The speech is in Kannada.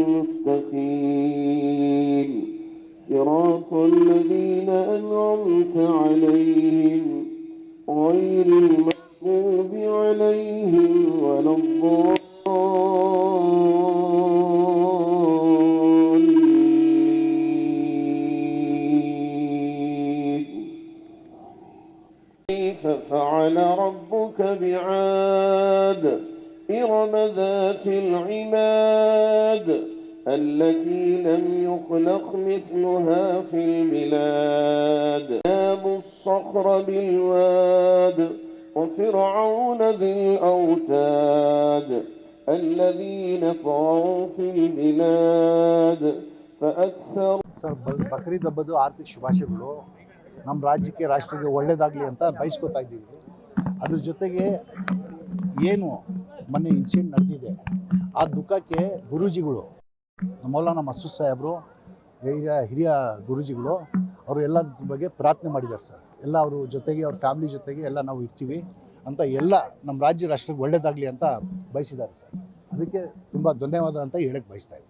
المستقيم. صراط الذين أنعمت عليهم غير المغضوب عليهم ولا الضالين. كيف فعل ربك بعاد إرم ذات العماد. التي لم يخلق مثلها في البلاد جاب الصخر بالواد وفرعون ذي الأوتاد الذين طغوا في البلاد فأكثر ಸರ್ ಬ- ಬಕ್ರೀದ್ ಹಬ್ಬದ ಆರ್ಥಿಕ ಶುಭಾಶಯಗಳು ನಮ್ಮ ರಾಜ್ಯಕ್ಕೆ ರಾಷ್ಟ್ರಕ್ಕೆ ಒಳ್ಳೇದಾಗಲಿ ಅಂತ ಬಯಸ್ಕೊತಾ ಇದ್ದೀವಿ ಅದ್ರ ಜೊತೆಗೆ ಏನು ಮೊನ್ನೆ ಇನ್ಸಿಡೆಂಟ್ ನಡೆದಿದೆ ಆ ದುಃಖಕ್ಕೆ ಗುರೂಜಿಗಳು ಮೌಲಾನ ಮಸೂದ್ ಸಾಹೇಬರು, ಹಿರಿಯ ಹಿರಿಯ ಗುರುಜಿಗಳು, ಅವರು ಎಲ್ಲ ಬಗ್ಗೆ ಪ್ರಾರ್ಥನೆ ಮಾಡಿದ್ದಾರೆ ಸರ್. ಎಲ್ಲ ಅವರು ಜೊತೆಗೆ, ಅವ್ರ ಫ್ಯಾಮಿಲಿ ಜೊತೆಗೆ ಎಲ್ಲ ನಾವು ಇರ್ತೀವಿ ಅಂತ ಎಲ್ಲ ನಮ್ಮ ರಾಜ್ಯ ರಾಷ್ಟ್ರಕ್ಕೆ ಒಳ್ಳೇದಾಗಲಿ ಅಂತ ಬಯಸಿದ್ದಾರೆ ಸರ್. ಅದಕ್ಕೆ ತುಂಬ ಧನ್ಯವಾದ ಅಂತ ಹೇಳಕ್ಕೆ ಬಯಸ್ತಾ ಇದ್ದೀನಿ.